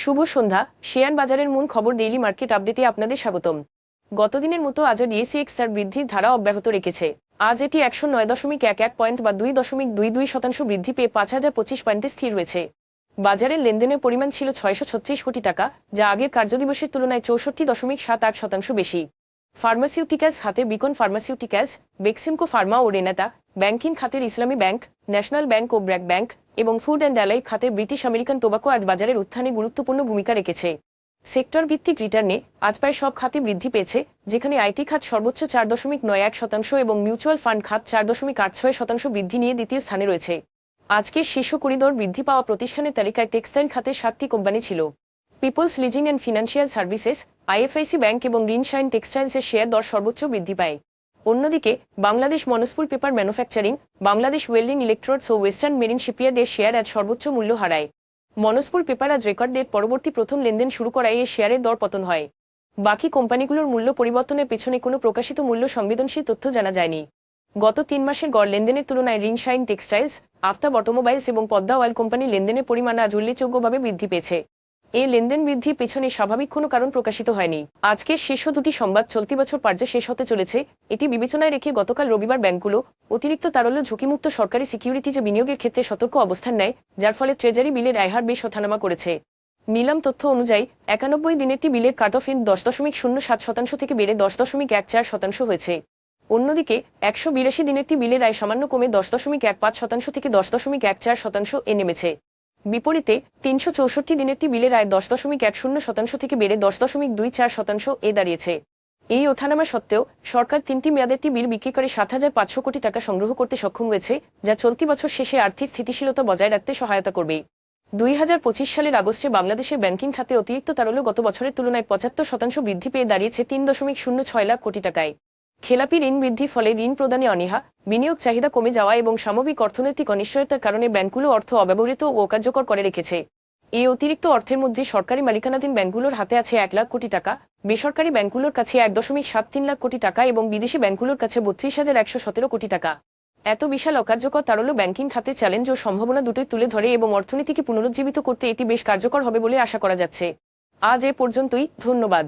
শুভ সন্ধ্যা। Share বাজারের মূল খবর ডেইলি মার্কেট আপডেটে আপনাদের স্বাগতম। গতদিনের মতো আজও ডিএসিএক্স তার বৃদ্ধির ধারা অব্যাহত রেখেছে। আজ এটি একশো নয় দশমিক এক এক পয়েন্ট বা দুই দশমিক দুই দুই শতাংশ বৃদ্ধি পেয়ে পাঁচ হাজার পঁচিশ পয়েন্টে স্থির রয়েছে। বাজারের লেনদেনের পরিমাণ ছিল ছয়শো ছত্রিশ কোটি টাকা, যা আগের কার্যদিবসের তুলনায় চৌষট্টি দশমিক সাত আট শতাংশ বেশি। ফার্মাসিউটিক্যালস খাতে বিকন ফার্মাসিউটিক্যালস বেক্সিমকো ফার্মা ও রেনাতা ব্যাংকিং খাতের ইসলামী ব্যাংক ন্যাশনাল ব্যাংক ও ব্র্যাক ব্যাংক এবং ফুড অ্যান্ড অ্যালাই খাতে ব্রিটিশ আমেরিকান টোবাকো আজ বাজারের উত্থানে গুরুত্বপূর্ণ ভূমিকা রেখেছে। সেক্টর ভিত্তিক রিটার্নে আজ প্রায় সব খাতে বৃদ্ধি পেয়েছে, যেখানে আইটি খাত সর্বোচ্চ চার দশমিক নয় এক শতাংশ এবং মিউচুয়াল ফান্ড খাত চার দশমিক আট ছয় শতাংশ বৃদ্ধি নিয়ে দ্বিতীয় স্থানে রয়েছে। আজকের শীর্ষ করিডোর বৃদ্ধি পাওয়া প্রতিষ্ঠানের তালিকায় টেক্সটাইল খাতে সাতটি কোম্পানি ছিল। Peoples leasing and financial services IFIC bank এবং রিনশাইন টেক্সটাইলসের শেয়ার দর সর্বোচ্চ বৃদ্ধি পায়। অন্যদিকে, Bangladesh Monospool paper manufacturing, Bangladesh welding electrodes ও ওয়েস্টার্ন মেরিন শিপইয়ার্ডের শেয়ার আজ সর্বোচ্চ মূল্য হারায়। মনস্পুর পেপার আজ রেকর্ড ডেট পরবর্তী প্রথম লেনদেন শুরু করায় এই শেয়ারের দর পতন হয়। বাকি কোম্পানিগুলোর মূল্য পরিবর্তনের পেছনে কোনো প্রকাশিত মূল্য সংবেদনশীল তথ্য জানা যায়নি। গত তিন মাসের গড় লেনদেনের তুলনায় রিনশাইন টেক্সটাইলস আফতাব অটোমোবাইলস এবং পদ্মা অয়েল কোম্পানির লেনদেনের পরিমাণ আজ উল্লেখযোগ্যভাবে বৃদ্ধি পেয়েছে। এই লেনদেন বৃদ্ধির পেছনে স্বাভাবিক কোনো কারণ প্রকাশিত হয়নি। আজকের শীর্ষ দুটি সংবাদ চলতি বছর পার্যে শেষ হতে চলেছে। এটি বিবেচনায় রেখে গতকাল রবিবার ব্যাংকগুলো অতিরিক্ত তারল্য ঝুঁকিমুক্ত সরকারি সিকিউরিটি যে বিনিয়োগের ক্ষেত্রে সতর্ক অবস্থান নেয়, যার ফলে ট্রেজারি বিলের আয়হার বেশ ওঠানামা করেছে। নিলাম তথ্য অনুযায়ী, একানব্বই দিনেরটি বিলের কাট অফ ইন দশ দশমিক শূন্য সাত শতাংশ থেকে বেড়ে দশ দশমিক এক চার শতাংশ হয়েছে। অন্যদিকে, একশো বিরাশি দিনেরটি বিলের আয় সামান্য কমে দশ দশমিক এক পাঁচ শতাংশ থেকে দশ দশমিক এক চার শতাংশ এ নেমেছে। বিপরীতে তিনশো চৌষট্টি দিনেরটি বিলের আয় দশ দশমিক এক শূন্য শতাংশ থেকে বেড়ে দশ দশমিক দুই চার শতাংশ এ দাঁড়িয়েছে। এই ওঠানামা সত্ত্বেও সরকার তিনটি মেয়াদেরটি বিল বিক্রি করে সাত হাজার পাঁচশো কোটি টাকা সংগ্রহ করতে সক্ষম হয়েছে, যা চলতি বছর শেষে আর্থিক স্থিতিশীলতা বজায় রাখতে সহায়তা করবে। দুই হাজার পঁচিশ সালের আগস্টে বাংলাদেশের ব্যাংকিং খাতে অতিরিক্ত তারল্য গত বছরের তুলনায় পঁচাত্তর শতাংশ বৃদ্ধি পেয়ে দাঁড়িয়েছে তিন দশমিক শূন্য ছয় লাখ কোটি টাকায়। খেলাপি ঋণ বৃদ্ধি ফলে ঋণ প্রদানে অনীহা, বিনিয়োগ চাহিদা কমে যাওয়া এবং সামবিক অর্থনৈতিক অনিশ্চয়তার কারণে ব্যাংকগুলো অর্থ অব্যবহৃত ও অকার্যকর করে রেখেছে। এই অতিরিক্ত অর্থের মধ্যে সরকারি মালিকানাধীন ব্যাংকগুলোর হাতে আছে এক লাখ কোটি টাকা, বেসরকারি ব্যাংকগুলোর কাছে এক দশমিক সাত তিন লাখ কোটি টাকা এবং বিদেশি ব্যাংকগুলোর কাছে বত্রিশ হাজার একশো সতেরো কোটি টাকা। এত বিশাল অকার্যকর তারল্য ব্যাংকিং খাতে চ্যালেঞ্জ ও সম্ভাবনা দুটোই তুলে ধরে এবং অর্থনীতিকে পুনরুজ্জীবিত করতে এটি বেশ কার্যকর হবে বলে আশা করা যাচ্ছে। আজ এ পর্যন্তই, ধন্যবাদ।